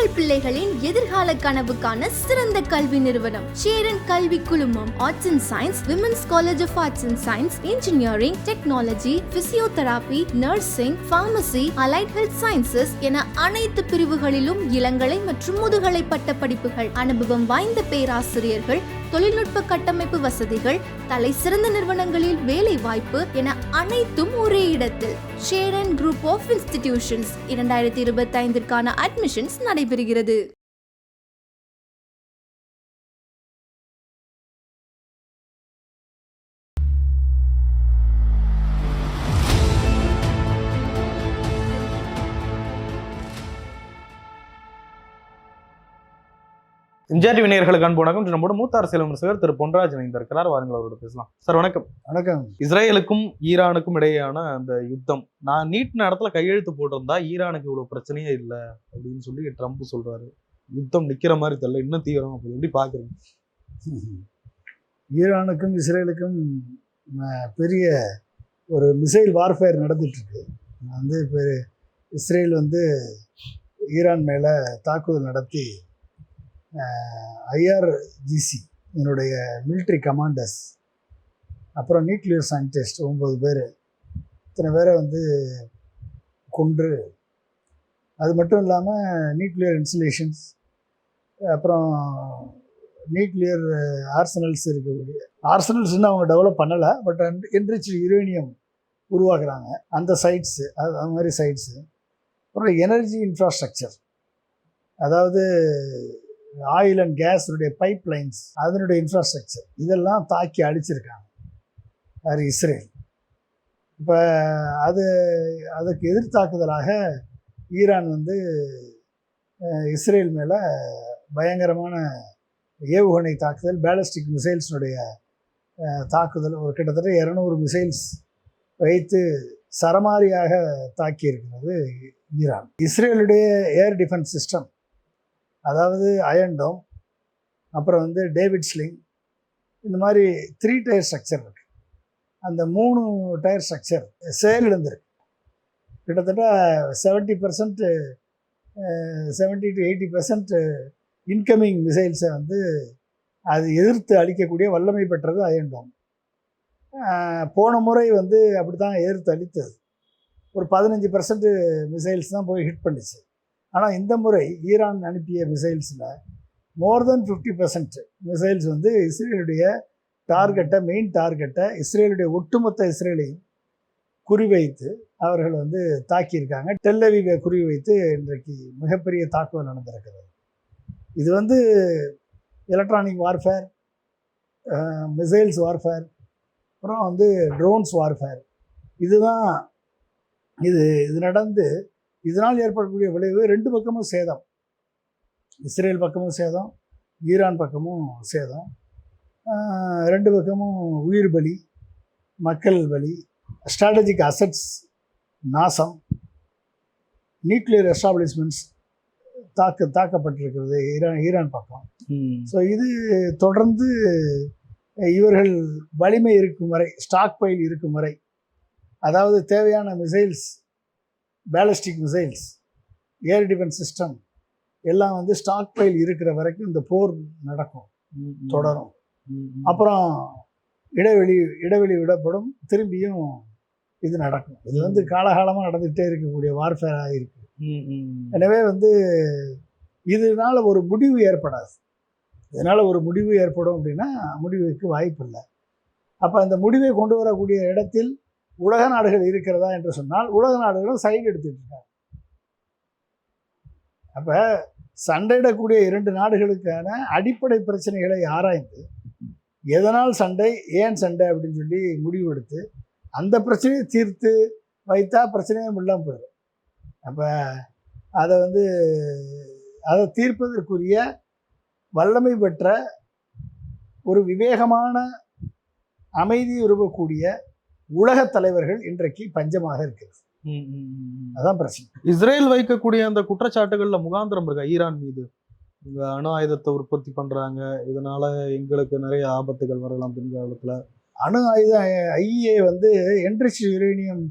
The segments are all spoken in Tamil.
உங்கள் பிள்ளைகளின் எதிர்கால கனவுக்கான சிறந்த கல்வி நிறுவனம். சேரன் கல்வி குழுமம் arts and science women's college of arts and science engineering technology physiotherapy nursing pharmacy allied health sciences என அனைத்து பிரிவுகளிலும் இளங்கலை மற்றும் முதுகலை பட்ட படிப்புகள் அனுபவம் வாய்ந்த பேராசிரியர்கள் தொழில்நுட்ப கட்டமைப்பு வசதிகள் தலை சிறந்த நிறுவனங்களில் வேலை வாய்ப்பு என அனைத்தும் ஒரே இடத்தில். ஷேரன் குரூப் ஆஃப் இன்ஸ்டிடியூஷன்ஸ் இரண்டாயிரத்தி இருபத்தி ஐந்திற்கான அட்மிஷன்ஸ் நடைபெறுகிறது. எம்ஜிஆர் வினையர்களுக்கு அன்பு வணக்கம். நம்மோட மூத்த அரசியல் விமர்சகர் திரு பொன்ராஜ் இணைந்திருக்கிறார். வாருங்கள் அவரோட பேசலாம். சார் வணக்கம். வணக்கம். இஸ்ரேலுக்கும் ஈரானுக்கும் இடையேயான அந்த யுத்தம் நான் நீட் இடத்துல கையெழுத்து போட்டிருந்தா ஈரானுக்கு இவ்வளவு பிரச்சனையே இல்லை அப்படின்னு சொல்லி ட்ரம்ப் சொல்றாரு. யுத்தம் நிக்கிற மாதிரி தெரியல இன்னும் தீவிரம் அப்படி எப்படி பாக்குறீங்க? ஈரானுக்கும் இஸ்ரேலுக்கும் பெரிய ஒரு மிசைல் வார்ஃபேர் நடந்துட்டுருக்கு. வந்து இப்போ இஸ்ரேல் வந்து ஈரான் மேலே தாக்குதல் நடத்தி ஐஆர்ஜிசி என்னுடைய மிலிட்ரி கமாண்டர்ஸ் அப்புறம் நியூக்ளியர் சயின்டிஸ்ட் ஒம்பது பேர். இத்தனை பேரை வந்து கொன்று. அது மட்டும் இல்லாமல் நியூக்ளியர் இன்சுலேஷன்ஸ் அப்புறம் நியூக்ளியர் ஆர்சனல்ஸ் இருக்கக்கூடிய ஆர்சனல்ஸ் இன்னும் அவங்க டெவலப் பண்ணலை பட் என்ரிச் யுரேனியம் உருவாக்குறாங்க. அந்த சைட்ஸு அது அந்த மாதிரி சைட்ஸு அப்புறம் எனர்ஜி இன்ஃப்ராஸ்ட்ரக்சர் அதாவது ஆயில் அண்ட் கேஸுடைய பைப் லைன்ஸ் அதனுடைய இன்ஃப்ராஸ்ட்ரக்சர் இதெல்லாம் தாக்கி அடிச்சிருக்காங்க அது இஸ்ரேல். இப்போ அது அதுக்கு எதிர்த்தாக்குதலாக ஈரான் வந்து இஸ்ரேல் மேலே பயங்கரமான ஏவுகணை தாக்குதல் பேலஸ்டிக் மிசைல்ஸினுடைய தாக்குதல் ஒரு கிட்டத்தட்ட இரநூறு மிசைல்ஸ் வைத்து சரமாரியாக தாக்கியிருக்கிறது ஈரான். இஸ்ரேலுடைய ஏர் டிஃபென்ஸ் சிஸ்டம் அதாவது அயன்டோம் அப்புறம் வந்து டேவிட் ஸ்லிங் இந்த மாதிரி த்ரீ டயர் ஸ்ட்ரக்சர் இருக்கு. அந்த மூணு டயர் ஸ்ட்ரக்சர் செயலிழந்திருக்கு. கிட்டத்தட்ட seventy percent seventy to eighty percent incoming மிசைல்ஸை வந்து அது எதிர்த்து அழிக்கக்கூடிய வல்லமை பெற்றது அயன்டோம் போன முறை வந்து அப்படி தான் எதிர்த்து அழித்தது ஒரு பதினஞ்சு பர்சன்ட் மிசைல்ஸ் தான் போய் ஹிட் பண்ணிச்சு. ஆனால் இந்த முறை ஈரான் அனுப்பிய மிசைல்ஸில் more than fifty percent missiles வந்து இஸ்ரேலுடைய டார்கெட்டை மெயின் டார்கெட்டை இஸ்ரேலுடைய ஒட்டுமொத்த இஸ்ரேலையும் குறிவைத்து அவர்கள் வந்து தாக்கியிருக்காங்க. டெல்லவிவை குறிவைத்து இன்றைக்கு மிகப்பெரிய தாக்குதல் நடந்திருக்கிறது. இது வந்து எலக்ட்ரானிக் வார்ஃபேர் மிசைல்ஸ் வார்ஃபேர் அப்புறம் வந்து ட்ரோன்ஸ் வார்ஃபேர் இதுதான் இது இது நடந்து இதனால் ஏற்படக்கூடிய விளைவு ரெண்டு பக்கமும் சேதம். இஸ்ரேல் பக்கமும் சேதம் ஈரான் பக்கமும் சேதம். ரெண்டு பக்கமும் உயிர் பலி மக்கள் பலி ஸ்ட்ராட்டஜிக் அசட்ஸ் நாசம் நியூக்ளியர் எஸ்டாப்ளிஷ்மெண்ட்ஸ் தாக்க தாக்கப்பட்டிருக்கிறது ஈரான் ஈரான் பக்கம். ஸோ இது தொடர்ந்து இவர்கள் வலிமை இருக்கும் வரை ஸ்டாக் பைல் இருக்கும் வரை அதாவது தேவையான missiles ballistic missiles air defence system எல்லாம் வந்து ஸ்டாக் பைல் இருக்கிற வரைக்கும் இந்த போர் நடக்கும் தொடரும். அப்புறம் இடைவெளி இடைவெளி விடப்படும் திரும்பியும் இது நடக்கும். இது வந்து காலகாலமாக நடந்துகிட்டே இருக்கக்கூடிய வார்ஃபேராக இருக்கு. எனவே வந்து இதனால் ஒரு முடிவு ஏற்படாது. இதனால் ஒரு முடிவு ஏற்படும் அப்படின்னா முடிவுக்கு வாய்ப்பு இல்லை அப்போ அந்த முடிவை கொண்டு வரக்கூடிய இடத்தில் உலக நாடுகள் இருக்கிறதா என்று சொன்னால் உலக நாடுகளும் சைடு எடுத்துட்டு இருக்காங்க. அப்போ சண்டையிடக்கூடிய இரண்டு நாடுகளுக்கான அடிப்படை பிரச்சனைகளை ஆராய்ந்து எதனால் சண்டை ஏன் சண்டை அப்படின்னு சொல்லி முடிவெடுத்து அந்த பிரச்சனையை தீர்த்து வைத்தா பிரச்சனையும் இல்லாமல் போயிடும். அப்போ அதை வந்து அதை தீர்ப்பதற்குரிய வல்லமை பெற்ற ஒரு விவேகமான அமைதி உருவக்கூடிய உலகத் தலைவர்கள் இன்றைக்கு பஞ்சமாக இருக்கிறது. அதான் பிரச்சனை. இஸ்ரேல் வைக்கக்கூடிய அந்த குற்றச்சாட்டுகள்ல முகாந்திரம் இருக்கா? ஈரான் மீது. இவங்க அணு ஆயுதத்தை உற்பத்தி பண்றாங்க. இதனால எங்களுக்கு நிறைய ஆபத்துகள் வரலாம் பின்காலத்துல அணு ஆயுத ஐஏ வந்து என்ரிச் யுரேனியம்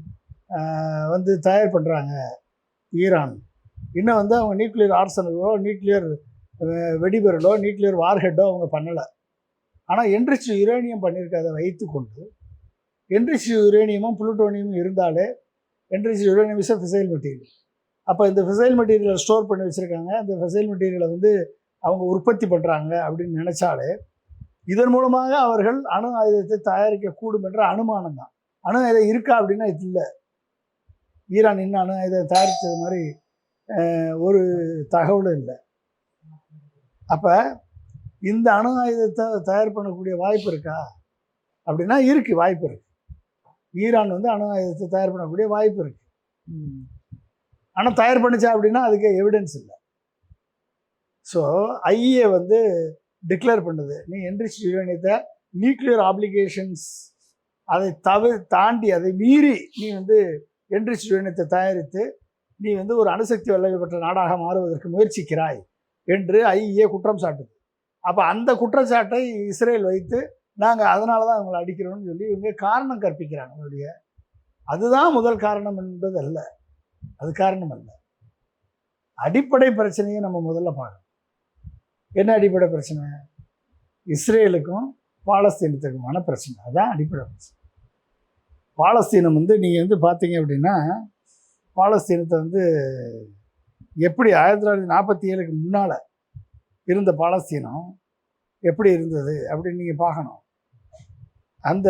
வந்து தயார் பண்ணுறாங்க ஈரான். இன்னும் வந்து அவங்க நியூக்ளியர் ஆர்சனலோ நியூக்ளியர் வெடிபொருளோ நியூக்ளியர் வார்ஹெட்டோ அவங்க பண்ணலை. ஆனால் என்ரிச் யுரேனியம் பண்ணியிருக்கிறத வைத்துக்கொண்டு என்ரிச் யுரேனியமும் புளுட்டோனியமும் இருந்தாலே enrich uranium is fissile material அப்போ இந்த ஃபிசைல் மெட்டீரியலை ஸ்டோர் பண்ணி வச்சுருக்காங்க. அந்த ஃபிசைல் மெட்டீரியலை வந்து அவங்க உற்பத்தி பண்ணுறாங்க அப்படின்னு நினச்சாலே இதன் மூலமாக அவர்கள் அணு ஆயுதத்தை தயாரிக்கக்கூடும் என்ற அனுமானம் தான். அணு ஆயுதம் இருக்கா அப்படின்னா இது இல்லை. ஈரான் இன்னும் அணு ஆயுதம் தயாரித்தது மாதிரி ஒரு தகவலும் இல்லை. அப்போ இந்த அணு ஆயுதத்தை தயார் பண்ணக்கூடிய வாய்ப்பு இருக்கா? அப்படின்னா இருக்குது வாய்ப்பு இருக்குது ஈரான் வந்து அணு ஆயுதத்தை தயார் பண்ணக்கூடிய வாய்ப்பு இருக்கு. ம். ஆனால் தயார் பண்ணுச்சா அப்படின்னா அதுக்கு எவிடன்ஸ் இல்லை. ஸோ ஐஏ வந்து டிக்ளேர் பண்ணுது. நீ என்ரிச் யுரேனியத்தை நியூக்ளியர் ஆப்ளிகேஷன்ஸ் அதை தவிர தாண்டி அதை மீறி நீ வந்து என்ரிச் யுரேனியத்தை தயாரித்து நீ வந்து ஒரு அணுசக்தி வல்லமை பெற்ற நாடாக மாறுவதற்கு முயற்சிக்கிறாய் என்று ஐஏ குற்றம் சாட்டுது. அப்போ அந்த குற்றச்சாட்டை இஸ்ரேல் வைத்து நாங்கள் அதனால தான் அவங்களை அடிக்கிறோம்னு சொல்லி இவங்க காரணம் கற்பிக்கிறாங்க அவருடைய அதுதான் முதல் காரணம் என்பது அல்ல அது காரணம் அல்ல. அடிப்படை பிரச்சனையை நம்ம முதல்ல பார்க்கணும். என்ன அடிப்படை பிரச்சனை? இஸ்ரேலுக்கும் பாலஸ்தீனத்துக்குமான பிரச்சனை. அதுதான் அடிப்படை பிரச்சனை. பாலஸ்தீனம் வந்து நீங்கள் வந்து பார்த்தீங்க அப்படின்னா பாலஸ்தீனத்தை வந்து எப்படி ஆயிரத்தி தொள்ளாயிரத்தி நாற்பத்தி ஏழுக்கு முன்னால் இருந்த பாலஸ்தீனம் எப்படி இருந்தது அப்படின்னு நீங்கள் பார்க்கணும். அந்த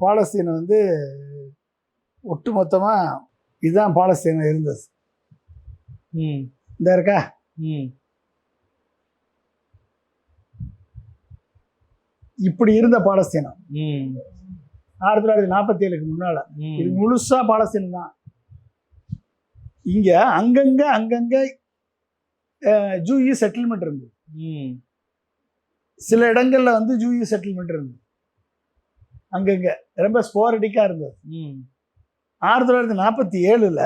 பாலஸ்தீனம் வந்து ஒட்டுமொத்தமாக இதுதான் பாலஸ்தீனம் இருந்தது. ம். இந்த இருக்கா? ம். இப்படி இருந்த பாலஸ்தீனம். ஆயிரத்தி தொள்ளாயிரத்தி நாற்பத்தி ஏழுக்கு முன்னால இது ம் முழுசா பாலஸ்தீனம் தான். இங்க அங்கங்க அங்கங்க ஜூயி செட்டில்மெண்ட் இருந்தது. சில இடங்கள்ல வந்து ஜூயி செட்டில்மெண்ட் இருந்தது. அங்கங்க. ரொம்ப ஸ்போரடிக்கா இருந்தது. ம். ஆயிரத்தி தொள்ளாயிரத்தி நாற்பத்தி ஏழுல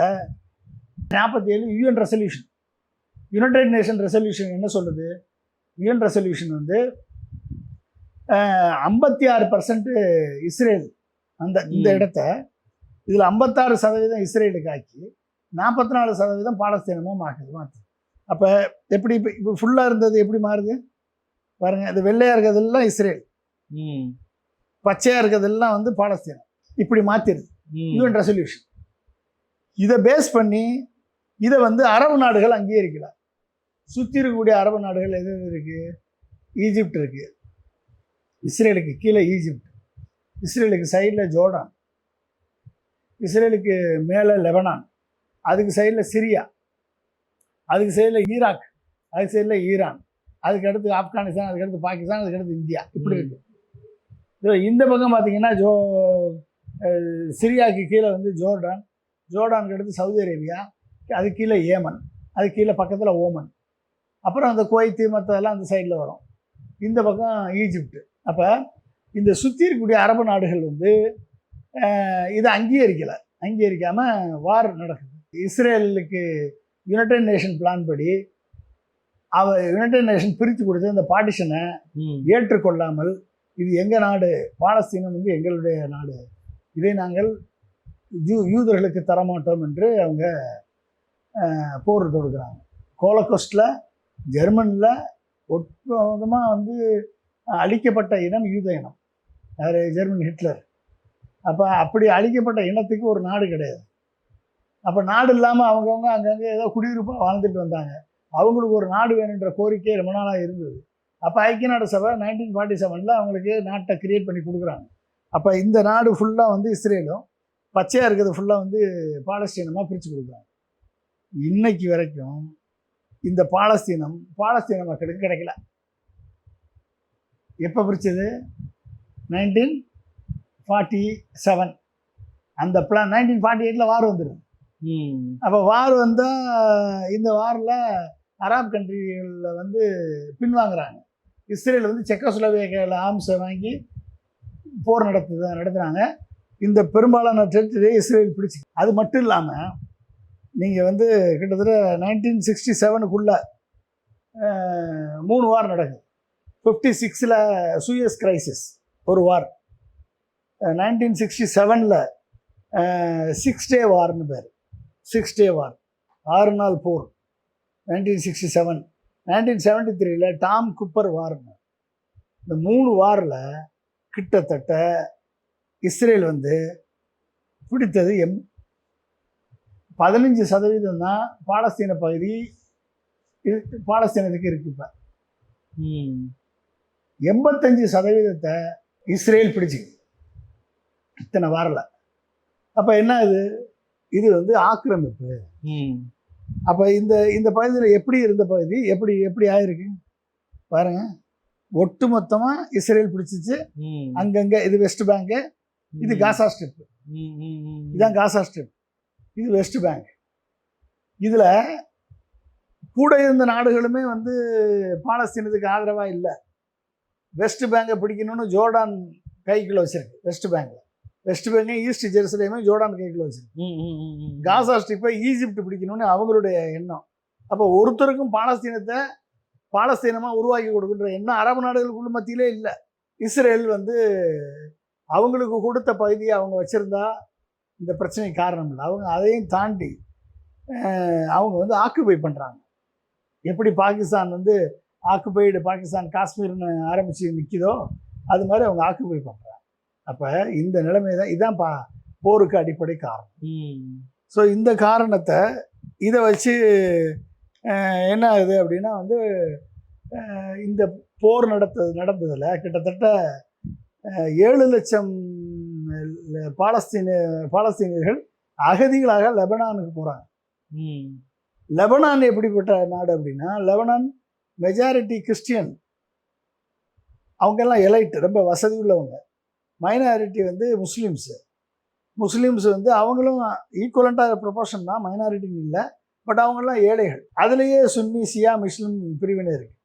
நாற்பத்தி ஏழு UN resolution United Nation resolution என்ன சொல்லுது? யூஎன் ரெசல்யூஷன் வந்து ஐம்பத்தி ஆறு பர்சன்ட் இஸ்ரேல் அந்த இந்த. இடத்த இதில் ஐம்பத்தாறு சதவீதம் இஸ்ரேலுக்கு ஆக்கி நாற்பத்தி நாலு சதவீதம் பாலஸ்தீனமும் மாற்றுது மாற்று அப்போ எப்படி இப்போ இப்போ ஃபுல்லாக இருந்தது எப்படி மாறுது? பாருங்க இது வெள்ளையாக இருக்கிறதெல்லாம் இஸ்ரேல். ம். பச்சையாக இருக்கிறதெல்லாம் வந்து பாலஸ்தீனம். இப்படி மாற்றிடுது ம். யூஎன் ரெசல்யூஷன் இதை பேஸ் பண்ணி இதை வந்து அரபு நாடுகள் அங்கீகரிக்கல. சுற்றி இருக்கக்கூடிய அரபு நாடுகள் எது எது இருக்கு? ஈஜிப்ட் இருக்கு. இஸ்ரேலுக்கு கீழே ஈஜிப்ட் இஸ்ரேலுக்கு சைடில் ஜோர்டான் இஸ்ரேலுக்கு மேலே லெபனான் அதுக்கு சைடில் சிரியா அதுக்கு சைடில் ஈராக் அதுக்கு சைடில் ஈரான் அதுக்கு அடுத்து ஆப்கானிஸ்தான் அதுக்கு அடுத்து பாகிஸ்தான் அதுக்கு அடுத்து இந்தியா இப்படி இருக்கு. இதோ இந்த பக்கம் பார்த்தீங்கன்னா ஜோ சிரியாவுக்கு கீழே வந்து ஜோர்டான். ஜோர்டானுக்கு அடுத்து சவுதி அரேபியா அது கீழே ஏமன். அது கீழே பக்கத்தில் ஓமன். அப்புறம் அந்த குவைத்து மற்றதெல்லாம் அந்த சைடில் வரும். இந்த பக்கம் ஈஜிப்ட். அப்போ இந்த சுற்றி இருக்கக்கூடிய அரபு நாடுகள் வந்து இதை அங்கீகரிக்கலை. அங்கீகரிக்காமல் வார் நடக்குது. இஸ்ரேலுக்கு யுனைடெட் நேஷன் பிளான் படி அவ யுனைடெட் நேஷன் பிரித்து கொடுத்த இந்த பார்ட்டிஷனை ஏற்றுக்கொள்ளாமல் இது எங்கள் நாடு? பாலஸ்தீனம் வந்து எங்களுடைய நாடு. இதை நாங்கள் யூ யூதர்களுக்கு தரமாட்டோம் என்று அவங்க போர் தொடுக்கிறாங்க. கோலகோஸ்டில் ஜெர்மனில் ஒட்டுமொத்தமாக வந்து அழிக்கப்பட்ட இனம் யூத இனம். யார்? German Hitler. அப்போ அப்படி அழிக்கப்பட்ட இனத்துக்கு ஒரு நாடு கிடையாது. அப்போ நாடு இல்லாமல் அவங்கவுங்க அங்கங்கே ஏதோ குடியிருப்பாக வாழ்ந்துட்டு வந்தாங்க. அவங்களுக்கு ஒரு நாடு வேணுன்ற கோரிக்கை ரொம்ப நாளாக இருந்தது. அப்போ ஐக்கிய நாடு சபை நைன்டீன் ஃபார்ட்டி செவனில் அவங்களுக்கு நாட்டை கிரியேட் பண்ணி கொடுக்குறாங்க. அப்போ இந்த நாடு ஃபுல்லாக வந்து இஸ்ரேலும் பச்சையாக இருக்கிறது ஃபுல்லாக வந்து பாலஸ்தீனமாக பிரித்து கொடுக்குறாங்க. இன்னைக்கு வரைக்கும் இந்த பாலஸ்தீனம் பாலஸ்தீன மக்களுக்கு கிடைக்கல. எப்போ பிரிச்சது? நைன்டீன் ஃபார்ட்டி செவன் அந்த பிளான் நைன்டீன் ஃபார்ட்டி எயிட்டில் வார் வந்துடும் அப்போ வார் வந்தால் இந்த வாரில் அராப் கண்ட்ரிகளில் வந்து பின்வாங்குறாங்க. இஸ்ரேல் வந்து செக்கோஸ்லோவேக்கியாவில் ஆம்ஸை வாங்கி போர் நடத்து நடத்துனாங்க இந்த பெரும்பாலான டெரிட்டரியை இஸ்ரேல் பிடிச்சி. அது மட்டும் இல்லாமல் நீங்கள் வந்து கிட்டத்தட்ட நைன்டீன் சிக்ஸ்டி செவனுக்குள்ளே மூணு வார் நடக்குது. ஃபிஃப்டி சிக்ஸில் சூயஸ் கிரைசிஸ் ஒரு வார் நைன்டீன் சிக்ஸ்டி செவனில் சிக்ஸ் டே வார்னு பேர். சிக்ஸ் டே வார் ஆறு நாள் போர். Nineteen sixty seven nineteen seventy த்ரீல டாம் குப்பர் வார்னு. இந்த மூணு வாரில் கிட்டத்தட்ட இஸ்ரேல் வந்து பிடித்தது எம் பதினஞ்சு சதவீதம் தான் பாலஸ்தீன பகுதி பாலஸ்தீனத்துக்கு இருக்கு இப்போ. எண்பத்தஞ்சு சதவீதத்தை இஸ்ரேல் பிடிச்சிக்குது இத்தனை வாரில். அப்போ என்ன இது? இது வந்து ஆக்கிரமிப்பு. அப்போ இந்த இந்த பகுதியில் எப்படி இருந்த பகுதி? எப்படி எப்படி ஆயிருக்கு? பாருங்க. ஒட்டு மொத்தமாக இஸ்ரேல் பிடிச்சிச்சு. அங்கங்கே இது வெஸ்ட் பேங்க்கு இது காசா ஸ்ட்ரிப். இதான் காசா ஸ்ட்ரிப். இது வெஸ்ட் பேங்க். இதில் கூட இருந்த நாடுகளுமே வந்து பாலஸ்தீனத்துக்கு ஆதரவாக இல்லை. வெஸ்ட் பேங்கை பிடிக்கணும்னு ஜோர்டான் கைக்குள்ள வச்சிருக்கு வெஸ்ட் பேங்க்ல. வெஸ்ட் பேங்கு ஈஸ்ட் ஜெருசலேமே ஜோர்டான் கைக்குள்ள வச்சிருக்கு. காசா ஸ்ட்ரிப்பை ஈஜிப்ட் பிடிக்கணும்னு அவங்களுடைய எண்ணம். அப்போ ஒருத்தருக்கும் பாலஸ்தீனத்தை பாலஸ்தீனமாக உருவாக்கி கொடுக்குன்ற எண்ணம் அரபு நாடுகளுக்குள்ள மத்தியிலே இல்லை. இஸ்ரேல் வந்து அவங்களுக்கு கொடுத்த பகுதியை அவங்க வச்சுருந்தா இந்த பிரச்சனைக்கு காரணம் இல்லை. அவங்க அதையும் தாண்டி அவங்க வந்து ஆக்குபை பண்ணுறாங்க எப்படி பாகிஸ்தான் வந்து ஆக்குபைடு பாகிஸ்தான் காஷ்மீர்னு ஆரம்பித்து நிற்கிதோ அது மாதிரி அவங்க ஆக்குபை பண்ணுறாங்க அப்போ இந்த நிலைமை தான் இதான் பா போருக்கு அடிப்படை காரணம். ஸோ இந்த காரணத்தை இதை வச்சு என்ன ஆகுது அப்படின்னா வந்து இந்த போர் நடத்த நடந்ததில் கிட்டத்தட்ட ஏழு லட்சம் பாலஸ்தீன பாலஸ்தீனியர்கள் அகதிகளாக லெபனானுக்கு போகிறாங்க. லெபனான் எப்படிப்பட்ட நாடு அப்படின்னா லெபனான் மெஜாரிட்டி கிறிஸ்டியன் அவங்கெல்லாம் எலைட் ரொம்ப வசதி உள்ளவங்க மைனாரிட்டி வந்து முஸ்லீம்ஸு. முஸ்லீம்ஸ் வந்து அவங்களும் ஈக்குவலண்ட்டாக ப்ரொபோர்ஷன் தான் மைனாரிட்டின்னு இல்லை. பட் அவங்களாம் ஏழைகள். அதுலேயே சுன்னி சியா முஸ்லீம் பிரிவினை இருக்குது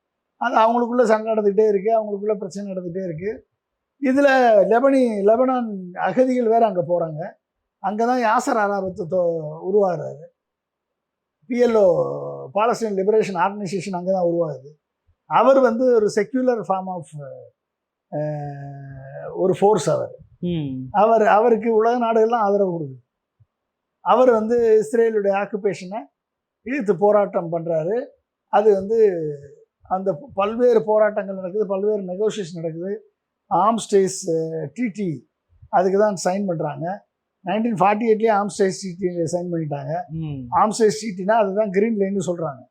அது அவங்களுக்குள்ளே சண்டை நடந்துகிட்டே இருக்குது அவங்களுக்குள்ளே பிரச்சனை நடந்துகிட்டே இருக்குது இதில் லெபனி லெபனான் அகதிகள் வேறு அங்கே போகிறாங்க அங்கே தான் யாசர் அராபத்து தோ உருவாகிறாரு பிஎல்ஓ பாலஸ்தீன் லிபரேஷன் ஆர்கனைசேஷன் அங்கே தான் உருவாகுது. அவர் வந்து ஒரு செக்யூலர் ஃபார்ம் ஆஃப் ஒரு ஃபோர்ஸ் அவர். அவர் அவருக்கு உலக நாடுகள்லாம் ஆதரவு கொடுக்குது. அவர் வந்து இஸ்ரேலுடைய ஆக்குபேஷனை எதிர்த்து போராட்டம் பண்ணுறாரு அது வந்து அந்த பல்வேறு போராட்டங்கள் நடக்குது பல்வேறு நெகோசியேஷன் நடக்குது. ஆம்ஸ்டேஸ் டிடி அதுக்கு தான் சைன் பண்ணுறாங்க நைன்டீன் ஃபார்ட்டி எயிட்லேயே ஆம்ஸ்டேஸ் டிடி சைன் பண்ணிட்டாங்க. ஆம்ஸ்டேஸ் டிடினா அதுதான் கிரீன் லைன்னு சொல்கிறாங்க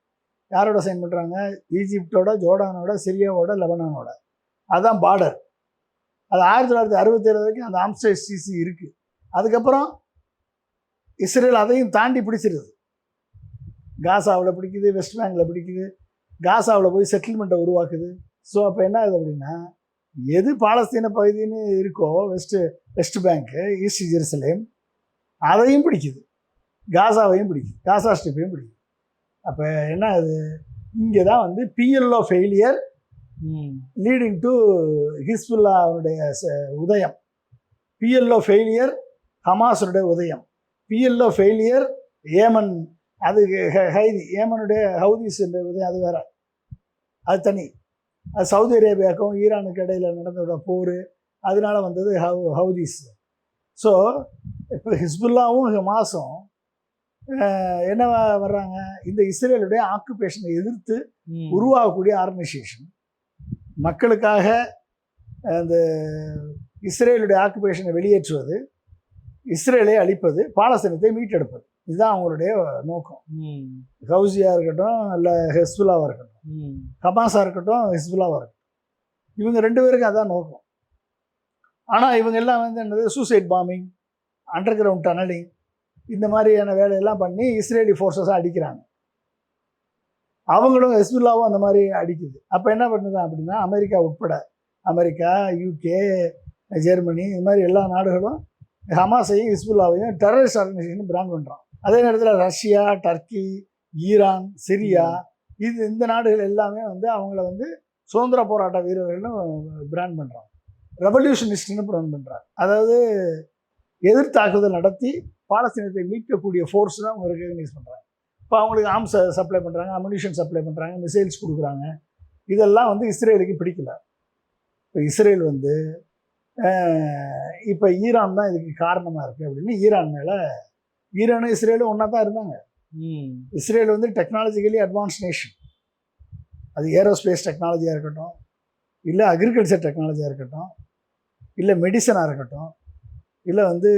யாரோட சைன் பண்ணுறாங்க ஈஜிப்டோட ஜோர்டானோட சிரியாவோட லெபனானோட அதுதான் பார்டர் அது ஆயிரத்தி தொள்ளாயிரத்தி அறுபத்தேழு வரைக்கும் அந்த ஆம்ஸ்டர் சிசி இருக்குது அதுக்கப்புறம் இஸ்ரேல் அதையும் தாண்டி பிடிச்சிருது. காசாவில் பிடிக்குது வெஸ்ட் பேங்கில் பிடிக்குது. காசாவில் போய் செட்டில்மெண்ட்டை உருவாக்குது. ஸோ அப்போ என்ன ஆகுது அப்படின்னா எது பாலஸ்தீன பகுதின்னு இருக்கோ வெஸ்ட்டு வெஸ்ட் பேங்க்கு ஈஸ்ட் ஜெருசலேம் அதையும் பிடிக்குது. காசாவையும் பிடிக்குது. காசா ஸ்ட்ரிப்பையும் பிடிக்குது. அப்போ என்ன ஆகுது? இங்கே தான் வந்து பிஎல்ஓ ஃபெயிலியர் லீடிங் டு ஹிஸ்புல்லாவுடைய உதயம். பிஎல்ஓ ஃபெயிலியர் ஹமாஸுடைய உதயம். பிஎல்ஓ ஃபெயிலியர் ஏமன் அது ஹைதி ஏமனுடைய ஹவுதிஸ் என்ற உதயம் அது வேற. அது தனி. அது சவுதி அரேபியாவுக்கும் ஈரானுக்கு இடையில நடந்த போர் அதனால வந்தது ஹவு ஹவுதிஸ். ஸோ இப்போ ஹிஸ்புல்லாவும் ஹமாஸும் என்ன வர்றாங்க? இந்த இஸ்ரேலுடைய ஆக்குபேஷனை எதிர்த்து. உருவாகக்கூடிய ஆர்கனைசேஷன் மக்களுக்காக அந்த இஸ்ரேலுடைய ஆக்குபேஷனை வெளியேற்றுவது இஸ்ரேலை அழிப்பது பாலஸ்தீனத்தை மீட்டெடுப்பது. இதுதான் அவங்களுடைய நோக்கம். ஹவுசியாக இருக்கட்டும் இல்லை ஹெஸ்புல்லாவாக இருக்கட்டும். ஹமாஸாக இருக்கட்டும் ஹிஸ்புல்லாவாக இருக்கட்டும். இவங்க ரெண்டு பேருக்கும் அதான் நோக்கம். ஆனால் இவங்க எல்லாம் வந்து என்னது suicide bombing underground tunnelling இந்த மாதிரியான வேலையெல்லாம் பண்ணி இஸ்ரேலி ஃபோர்ஸஸை அடிக்கிறாங்க. அவங்களும் ஹெஸ்புல்லாவும் அந்த மாதிரி அடிக்குது. அப்போ என்ன பண்ணுது அப்படின்னா அமெரிக்கா உட்பட அமெரிக்கா யூகே ஜெர்மனி இது மாதிரி எல்லா நாடுகளும் ஹமாஸையும் ஹிஸ்புல்லாவையும் டெரரிஸ்ட் ஆர்கனைசேஷன் பிராண்ட் பண்ணுறோம் அதே நேரத்தில் ரஷ்யா டர்க்கி ஈரான் சிரியா இது இந்த நாடுகள் எல்லாமே வந்து அவங்கள வந்து சுதந்திர போராட்ட வீரர்கள்னு பிராண்ட் பண்ணுறாங்க ரெவல்யூஷனிஸ்ட்னு பிராண்ட் பண்ணுறாங்க அதாவது எதிர்த்தாக்குதல் நடத்தி பாலஸ்தீனத்தை மீட்கக்கூடிய ஃபோர்ஸ் தான் அவங்க ரெகக்னைஸ் பண்ணுறாங்க இப்போ அவங்களுக்கு ஆர்ம்ஸ் சப்ளை பண்ணுறாங்க அமுனிஷன் சப்ளை பண்ணுறாங்க மிசைல்ஸ் கொடுக்குறாங்க. இதெல்லாம் வந்து இஸ்ரேலுக்கு பிடிக்கல. இப்போ இஸ்ரேல் வந்து இப்போ ஈரான் தான் இதுக்கு காரணமாக இருக்குது அப்படின்னு ஈரான் மேலே ஈரானும் இஸ்ரேலும் ஒன்றா தான் இருந்தாங்க. இஸ்ரேல் வந்து டெக்னாலஜிக்கலி அட்வான்ஸ் நேஷன் அது ஏரோஸ்பேஸ் டெக்னாலஜியாக இருக்கட்டும் இல்லை அக்ரிகல்ச்சர் டெக்னாலஜியாக இருக்கட்டும் இல்லை மெடிசனாக இருக்கட்டும் இல்லை வந்து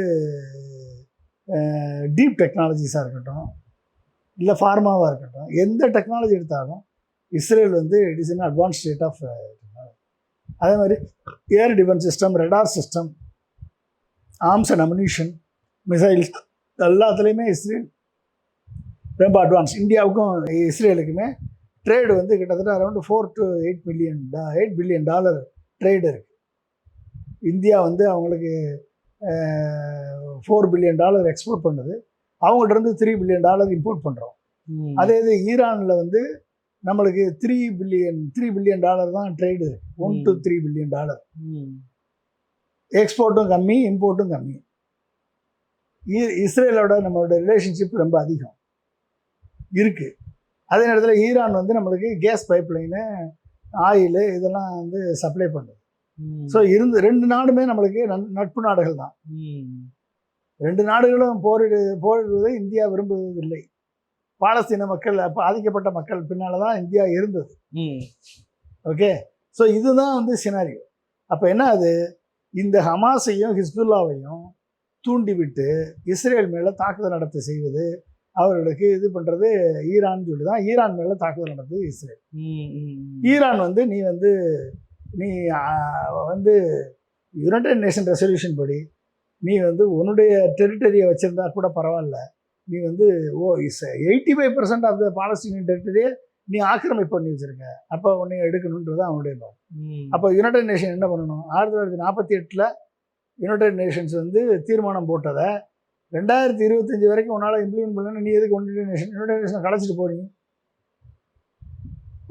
டீப் டெக்னாலஜிஸாக இருக்கட்டும் இல்லை ஃபார்மாவாக இருக்கட்டும் எந்த டெக்னாலஜி எடுத்தாலும் இஸ்ரேல் வந்து it is in advance state of அதே மாதிரி air defence system radar system arms and ammunition missiles எல்லாத்துலேயுமே இஸ்ரேல் ரொம்ப அட்வான்ஸ் இந்தியாவுக்கும் இஸ்ரேலுக்குமே ட்ரேடு வந்து கிட்டத்தட்ட around four to eight million eight billion dollar trade இருக்குது இந்தியா வந்து அவங்களுக்கு ஃபோர் பில்லியன் டாலர் எக்ஸ்போர்ட் பண்ணுது. அவங்கள்ட்ட இருந்து த்ரீ பில்லியன் டாலர் இம்போர்ட் பண்ணுறோம். அதே இது ஈரானில் வந்து நம்மளுக்கு three billion three billion dollar தான் trade one two. Three billion dollar. எக்ஸ்போர்ட்டும் கம்மி இம்போர்ட்டும் கம்மி இஸ்ரேலோட நம்மளோட ரிலேஷன்ஷிப் ரொம்ப அதிகம் இருக்கு அதே நேரத்தில் ஈரான் வந்து நம்மளுக்கு கேஸ் பைப்லைனு ஆயில் இதெல்லாம் வந்து சப்ளை பண்ணுது. ஸோ இருந்து ரெண்டு நாடுமே நம்மளுக்கு நட்பு நாடுகள் தான். ரெண்டு நாடுகளும் போரிடு போரிடுவதை இந்தியா விரும்புவதில்லை. பாலஸ்தீன மக்கள் அப்போ ஆதிக்கப்பட்ட மக்கள் பின்னால் தான் இந்தியா இருந்தது. ஓகே? ஸோ இதுதான் வந்து சினாரியோ அப்போ என்ன அது? இந்த ஹமாஸையும் ஹிஸ்புல்லாவையும் தூண்டிவிட்டு இஸ்ரேல் மேலே தாக்குதல் நடத்த செய்வது அவர்களுக்கு இது பண்ணுறது ஈரான் சொல்லி தான் ஈரான் மேலே தாக்குதல் நடத்துது இஸ்ரேல். ஈரான் வந்து நீ வந்து நீ வந்து யுனைடெட் நேஷன் ரெசல்யூஷன் படி நீ வந்து உன்னுடைய டெரிட்டரியை வச்சுருந்தா கூட பரவாயில்ல. நீ வந்து ஓ is eighty five percent of the Palestinian டெரிட்டரியை நீ ஆக்கிரமிப்பு பண்ணி வச்சுருக்க. அப்போ உன்னை எடுக்கணுன்றது அவனுடைய நோக்கம். அப்போ யுனைடெட் நேஷன் என்ன பண்ணணும்? ஆயிரத்தி தொள்ளாயிரத்தி நாற்பத்தி எட்டில் யுனைடெட் நேஷன்ஸ் வந்து தீர்மானம் போட்டதை ரெண்டாயிரத்தி இருபத்தஞ்சி வரைக்கும் உன்னால் இம்ப்ளிமெண்ட் பண்ணணும் நீ எதுக்கு யுனைடெட் நேஷன் யுனைடெட் நேஷனை கலைச்சிட்டு போறீங்க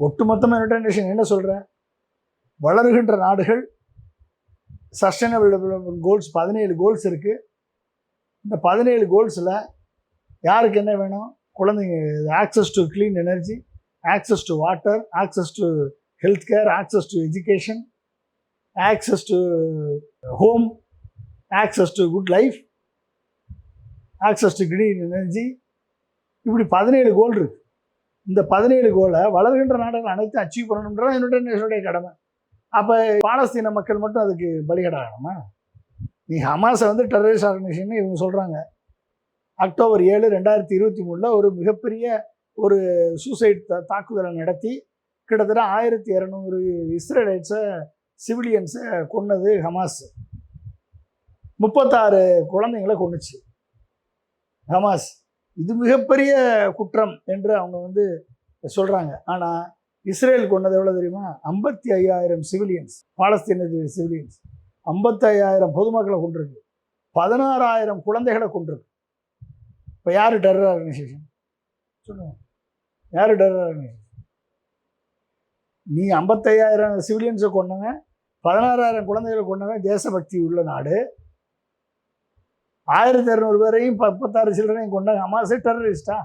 ஒட்டுமொத்தமாக யுனைடெட் நேஷன் என்ன சொல்கிற வளருகின்ற நாடுகள் சஸ்டைனபிள் டெவலப்மெண்ட் கோல்ஸ் பதினேழு கோல்ஸ் இருக்குது இந்த பதினேழு கோல்ஸில் யாருக்கு என்ன வேணும்? குழந்தைங்க access to clean energy access to water access to health care access to education access to home access to good life access to green energy இப்படி பதினேழு கோல் இருக்குது இந்த பதினேழு கோலை வளர்கின்ற நாடுகள் அனைத்தும் அச்சீவ் பண்ணணுன்றது என்னுடைய கடமை. அப்போ பாலஸ்தீன மக்கள் மட்டும் அதுக்கு பலிகடாகணுமா நீ ஹமாஸை வந்து டெரரிஸ்ட் ஆர்கனைசேஷன் இவங்க சொல்கிறாங்க அக்டோபர் ஏழு ரெண்டாயிரத்தி இருபத்தி மூணில் ஒரு மிகப்பெரிய ஒரு சூசைட் தாக்குதலை நடத்தி கிட்டத்தட்ட ஆயிரத்தி இரநூறு இஸ்ரேலைட்ஸை சிவிலியன்ஸை கொன்னது ஹமாஸ். முப்பத்தாறு குழந்தைங்களை கொண்டுச்சு ஹமாஸ். இது மிகப்பெரிய குற்றம் என்று அவங்க வந்து சொல்கிறாங்க ஆனால் இஸ்ரேல் கொண்டது எவ்வளோ தெரியுமா? ஐம்பத்தி ஐயாயிரம் சிவிலியன்ஸ் பாலஸ்தீன சிவிலியன்ஸ் ஐம்பத்தி ஐயாயிரம் பொதுமக்களை கொண்டிருக்கு. பதினாறாயிரம் குழந்தைகளை கொண்டிருக்கு. இப்போ யார் டெரர் ஆர்கனைசேஷன் சொல்லுங்க. யார் டெரர் ஆர்கனைசேஷன் நீ ஐம்பத்தையாயிரம் சிவிலியன்ஸை கொண்டவங்க பதினாறாயிரம் குழந்தைகளை கொண்டவங்க தேசபக்தி உள்ள நாடு. ஆயிரத்தி இரநூறு பேரையும் பத்தாறு முப்பத்தாறு சில்லறையும் கொண்டாங்க ஹமாஸே டெரரிஸ்டா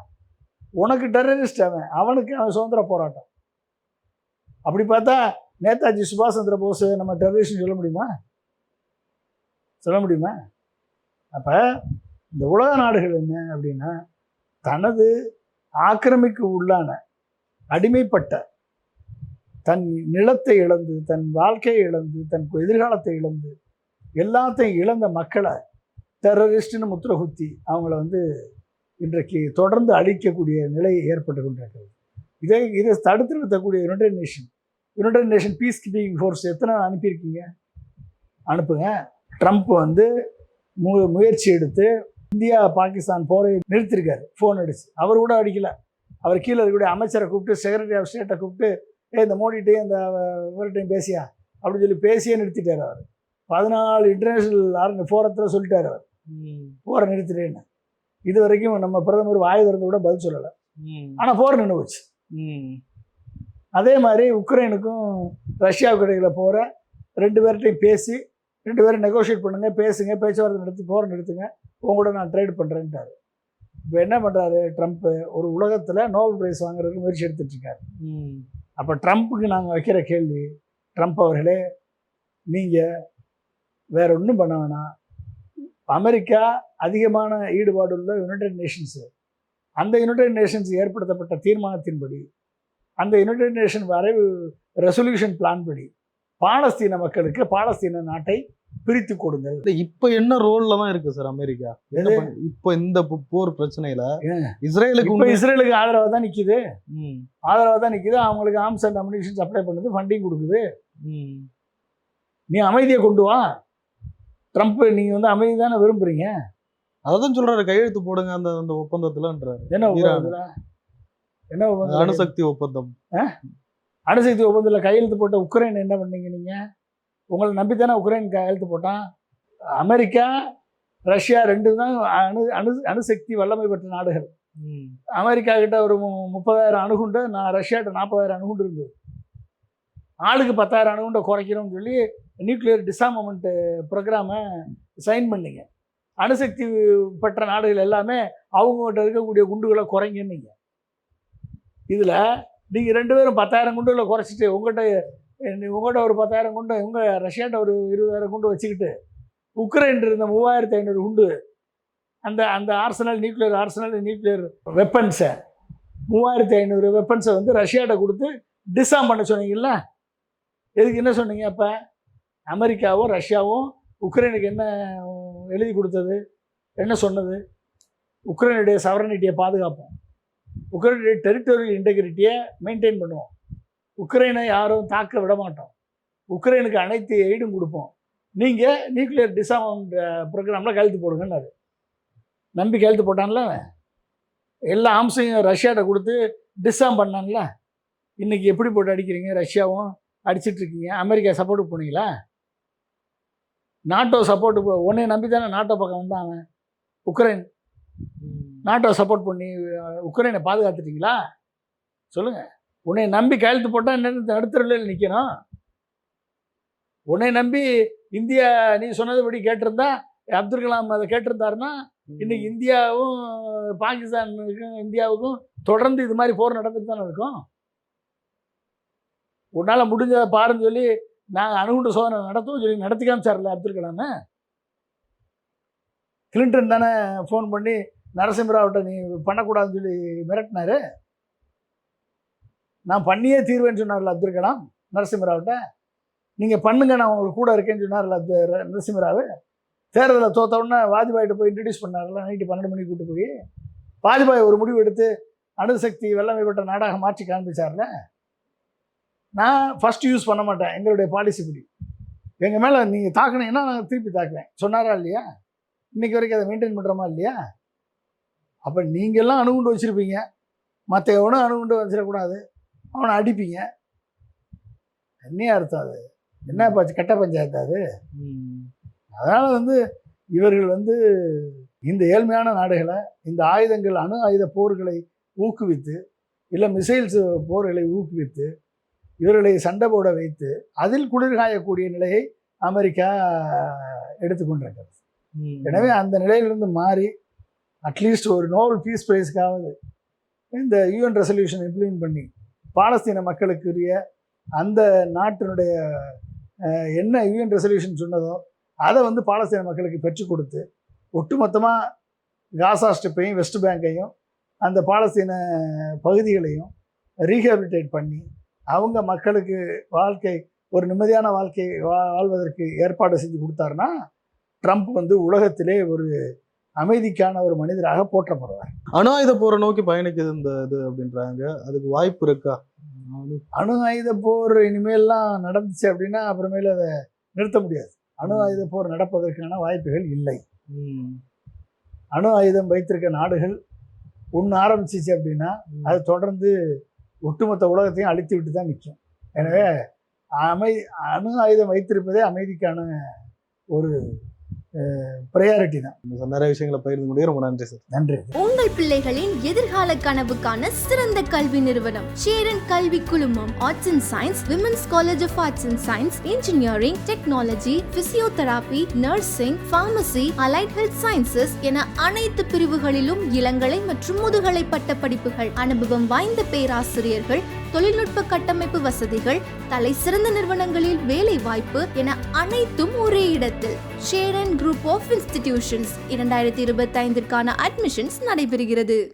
உனக்கு டெரரிஸ்ட் அவன்? அவனுக்கு அவன் சுதந்திர போராட்டம். அப்படி பார்த்தா நேதாஜி சுபாஷ் சந்திர போஸ் நம்ம டெரரிஸ்ட்னு சொல்ல முடியுமா? சொல்ல முடியுமா? அப்போ இந்த உலக நாடுகள் என்ன அப்படின்னா தனது ஆக்கிரமிக்கு உள்ளான அடிமைப்பட்ட தன் நிலத்தை இழந்து தன் வாழ்க்கையை இழந்து தன் எதிர்காலத்தை இழந்து எல்லாத்தையும் இழந்த மக்களை டெரரிஸ்ட்னு முத்திர குத்தி அவங்கள வந்து இன்றைக்கு தொடர்ந்து அழிக்கக்கூடிய நிலை ஏற்பட்டு கொண்டிருக்கிறது. இதை இதை தடுத்து நிறுத்தக்கூடிய United Nation United Nation peacekeeping force எத்தனை அனுப்பியிருக்கீங்க? அனுப்புங்க. ட்ரம்ப் வந்து மு முயற்சி எடுத்து இந்தியா பாகிஸ்தான் போரை நிறுத்திருக்காரு ஃபோன் அடிச்சு. அவர் கூட அடிக்கல. அவர் கீழே இருக்கக்கூடிய அமைச்சரை கூப்பிட்டு செக்ரட்டரி ஆஃப் ஸ்டேட்டை கூப்பிட்டு ஏ இந்த மோடிட்டையும் இந்த இவர்கிட்டையும் பேசியா? அப்படின்னு சொல்லி பேசியே நிறுத்திட்டார் அவர். பதினாலு இன்டர்நேஷ்னல் ஆர்கனை ஃபோரத்தில் சொல்லிட்டார் அவர். போரை நிறுத்திட்டேன்னு. இது வரைக்கும் நம்ம பிரதமர் வாய் திறந்து கூட பதில் சொல்லலை. ஆனால் போர் நின்று போச்சு. அதே மாதிரி உக்ரைனுக்கும் ரஷ்யாவுக்கு இடையில போகிற ரெண்டு பேர்கிட்டையும் பேசி ரெண்டு பேரும் நெகோஷியேட் பண்ணுங்க பேசுங்க பேச்சுவார்த்தை நடத்தி போரை நிறுத்துங்க உங்க கூட நான் ட்ரேட் பண்ணுறேன்ட்டாரு இப்போ என்ன பண்ணுறாரு ட்ரம்ப் ஒரு உலகத்தில் நோபல் பிரைஸ் வாங்குறதுக்கு முயற்சி ம். அப்போ ட்ரம்ப்புக்கு நாங்கள் வைக்கிற கேள்வி ட்ரம்ப் அவர்களே நீங்கள் வேற ஒன்றும் பண்ண வேணாம். அமெரிக்கா அதிகமான ஈடுபாடு உள்ள யுனைடெட் நேஷன்ஸு அந்த யுனைடெட் நேஷன்ஸ் ஏற்படுத்தப்பட்ட தீர்மானத்தின்படி அந்த யுனைடெட் நேஷன் வரைவு ரெசல்யூஷன் பிளான் படி பாலஸ்தீன மக்களுக்கு பாலஸ்தீன நாட்டை பிரித்து கொடுங்கள். இப்ப என்ன ரோல்ல தான் இருக்கு சார் அமெரிக்கா? இப்ப இந்த போர் பிரச்சனையில? இஸ்ரேலுக்கு இஸ்ரேலுக்கு ஆதரவாக தான் நிக்குது. ம், ஆதரவாக தான் நிக்குது. அவங்களுக்கு ஆர்ம்ஸ் அண்ட் அம்யூனிஷன் சப்ளை பண்ணுது ஃபண்டிங் கொடுக்குது. ம். நீ அமைதியை கொண்டு வா. ட்ரம்ப் நீங்க வந்து அமைதி தானே விரும்புறீங்க? அதான் சொல்றாரு கையெழுத்து போடுங்க அந்த அந்த ஒப்பந்தத்துலன்றாரு. என்ன என்ன ஒப்பந்தத்துல? அணுசக்தி ஒப்பந்தம். அணுசக்தி ஒப்பந்தத்தில் கையெழுத்து போட்ட உக்ரைன் என்ன பண்ணீங்க நீங்க? உங்களை நம்பித்தானே உக்ரைன் கையெழுத்து போட்டான்? அமெரிக்கா ரஷ்யா ரெண்டு தான் அணு அணு அணுசக்தி வல்லமை பெற்ற நாடுகள். அமெரிக்கா கிட்ட ஒரு முப்பதாயிரம் அணுகுண்டு நான் ரஷ்யாட்ட நாற்பதாயிரம் அணுகுண்டு இருந்தது. ஆளுக்கு பத்தாயிரம் அணுகுண்டை குறைக்கிறோம்னு சொல்லி நியூக்ளியர் டிசாமமெண்ட் ப்ரோக்ராமை சைன் பண்ணீங்க. அணுசக்தி பெற்ற நாடுகள் எல்லாமே அவங்ககிட்ட இருக்கக்கூடிய குண்டுகளை குறைங்கன்னீங்க இதில் நீங்கள் ரெண்டு பேரும் பத்தாயிரம் குண்டுகளை குறைச்சிட்டு உங்கள்கிட்ட உங்கள்கிட்ட ஒரு பத்தாயிரம் குண்டு உங்கள் ரஷ்யாட்ட ஒரு இருபதாயிரம் குண்டு வச்சுக்கிட்டு உக்ரைன் இருந்த மூவாயிரத்தி ஐநூறு குண்டு அந்த அந்த ஆர்சனல் நியூக்ளியர் ஆர்சனல் நியூக்ளியர் வெப்பன்ஸை மூவாயிரத்தி ஐநூறு வெப்பன்ஸை வந்து ரஷ்யாட்ட கொடுத்து டிஸ்ஆம் பண்ண சொன்னீங்கல்ல? எதுக்கு என்ன சொன்னீங்க அப்போ? அமெரிக்காவும் ரஷ்யாவும் உக்ரைனுக்கு என்ன எழுதி கொடுத்தது? என்ன சொன்னது? உக்ரைனுடைய சவரனிட்டியை பாதுகாப்போம். உக்ரைனுடைய டெரிட்டோரியல் இன்டெகிரிட்டியை மெயின்டைன் பண்ணுவோம். உக்ரைனை யாரும் தாக்க விட மாட்டோம். உக்ரைனுக்கு அனைத்து எய்டும் கொடுப்போம். நீங்கள் நியூக்ளியர் டிசாமண்ட் ப்ரோக்ராமில் கழுத்து போடுங்கன்னாரு. நம்பி கழுத்து போட்டான்ல அவன். எல்லா ஆம்சையும் ரஷ்யாட்ட கொடுத்து டிஸ்ஆம் பண்ணான்ல. இன்றைக்கி எப்படி போட்டு அடிக்கிறீங்க ரஷ்யாவும்? அடிச்சிட்ருக்கீங்க அமெரிக்கா சப்போர்ட்டுக்கு போனீங்களா? நாட்டோ சப்போர்ட்டு உன்னை நம்பி தானே நாட்டோ பக்கம் வந்தான் அவன். உக்ரைன். நாட்டோ சப்போர்ட் பண்ணி உக்ரைனை பாதுகாத்துட்டீங்களா? சொல்லுங்க. உன்னை நம்பி கையெழுத்து போட்டால் என்ன நடுத்தரில் நிற்கணும் உன்னை நம்பி இந்தியா நீ சொன்னதுபடி கேட்டிருந்தா அப்துல் கலாம் அதை கேட்டிருந்தாருன்னா இன்னைக்கு இந்தியாவும் பாகிஸ்தானுக்கும் இந்தியாவுக்கும் தொடர்ந்து இது மாதிரி போர் நடந்துட்டு தானே இருக்கும். உன்னால் முடிஞ்சதை பாருன்னு சொல்லி நாங்கள் அணுகுண்டு சோதனை நடத்துவோம் சொல்லி நடத்தி காமிச்சார்ல அப்துல் கலாம். கிளின்டன் தானே ஃபோன் பண்ணி நரசிம்மராவ்கிட்ட நீ பண்ணக்கூடாதுன்னு சொல்லி மிரட்டினாரு. நான் பண்ணியே தீர்வேன்னு சொன்னார்ல அப்துல் கலாம் நரசிம்மராவ்கிட்ட நீங்கள் பண்ணுங்க நான் உங்களுக்கு கூட இருக்கேன்னு சொன்னார்ல அப்து- நரசிம்மராவ். தேர்தலில் தோத்த உடனே வாஜ்பாயிட்ட போய் இன்ட்ரடியூஸ் பண்ணார்ல நைட்டு பன்னெண்டு மணிக்கு கூட்டு போய். வாஜ்பாய் ஒரு முடிவு எடுத்து அணுசக்தி வெள்ளமை பெற்ற நாடாக மாற்றி காண்பிச்சார்ல. நான் ஃபஸ்ட்டு யூஸ் பண்ண மாட்டேன் எங்களுடைய பாலிசி படி. எங்கள் மேலே நீங்கள் தாக்குனீங்கன்னா நாங்கள் திருப்பி தாக்குவேன். சொன்னாரா இல்லையா? இன்றைக்கி வரைக்கும் அதை மெயின்டைன் பண்ணுறோமா இல்லையா? அப்போ நீங்கள்லாம் அணுகுண்டு வச்சுருப்பீங்க. மற்ற எவனும் அணுகுண்டு வச்சிடக்கூடாது. அவனை அடிப்பீங்க. என்னையா அர்த்தம் அது என்ன பஞ்ச கெட்ட பஞ்சாயத்து அது. அதனால் வந்து இவர்கள் வந்து இந்த ஏழ்மையான நாடுகளை இந்த ஆயுதங்கள் அணு ஆயுத போர்களை ஊக்குவித்து இல்லை மிசைல்ஸ் போர்களை ஊக்குவித்து இவர்களை சண்டை போட வைத்து அதில் குளிர்காயக்கூடிய நிலையை அமெரிக்கா எடுத்துக்கொண்டிருக்கிறது. எனவே அந்த நிலையிலிருந்து மாறி அட்லீஸ்ட் ஒரு நோபல் பீஸ் பிரைஸ்க்காவது இந்த யூஎன் ரெசல்யூஷன் இம்ப்ளிமெண்ட் பண்ணி பாலஸ்தீன மக்களுக்குரிய அந்த நாட்டினுடைய என்ன யூஎன் ரெசல்யூஷன் சொன்னதோ அதை வந்து பாலஸ்தீன மக்களுக்கு பெற்றுக் கொடுத்து ஒட்டுமொத்தமாக காசா ஸ்டெப்பையும் வெஸ்ட் பேங்கையும் அந்த பாலஸ்தீன பகுதிகளையும் ரீஹேபிலிட்டேட் பண்ணி அவங்க மக்களுக்கு வாழ்க்கை ஒரு நிம்மதியான வாழ்க்கை வா- வாழ்வதற்கு ஏற்பாடு செஞ்சு கொடுத்தாருன்னா ட்ரம்ப் வந்து உலகத்திலே ஒரு அமைதிக்கான ஒரு மனிதராக போற்றப்படுவார். அணு ஆயுத போரை நோக்கி பயணிக்குது இந்த இது அப்படின்றாங்க. அதுக்கு வாய்ப்பு இருக்கா? அணு ஆயுத போர் இனிமேல்லாம் நடந்துச்சு அப்படின்னா அப்புறமேல அதை நிறுத்த முடியாது. அணு ஆயுத போர் நடப்பதற்கான வாய்ப்புகள் இல்லை. அணு ஆயுதம் வைத்திருக்க நாடுகள் ஒன்று ஆரம்பிச்சிச்சு அப்படின்னா அது தொடர்ந்து ஒட்டுமொத்த உலகத்தையும் அழித்து விட்டு தான் நிற்கும். எனவே அமை அணு ஆயுதம் வைத்திருப்பதே அமைதிக்கான ஒரு ப்ரையாரிட்டி தான். நிறைய விஷயங்களை பகிர்ந்து முடியும் ரொம்ப நன்றி சார். நன்றி. உங்கள் பிள்ளைகளின் எதிர்கால கனவுக்கான சிறந்த கல்வி நிறுவனம் சேரன் கல்வி குழுமம் arts and science women's college of arts and science engineering technology physiotherapy nursing pharmacy allied health sciences என அனைத்து பிரிவுகளிலும் இளங்கலை மற்றும் முதுகலை பட்ட படிப்புகள் அனுபவம் வாய்ந்த பேராசிரியர்கள் தொழில்நுட்ப கட்டமைப்பு வசதிகள் தலை சிறந்த நிறுவனங்களில் வேலை வாய்ப்பு என அனைத்தும் ஒரே இடத்தில். ஷேரன் குரூப் ஆஃப் இன்ஸ்டிடியூஷன்ஸ் இரண்டாயிரத்தி இருபத்தி ஐந்திற்கான அட்மிஷன்ஸ் நடைபெறுகிறது.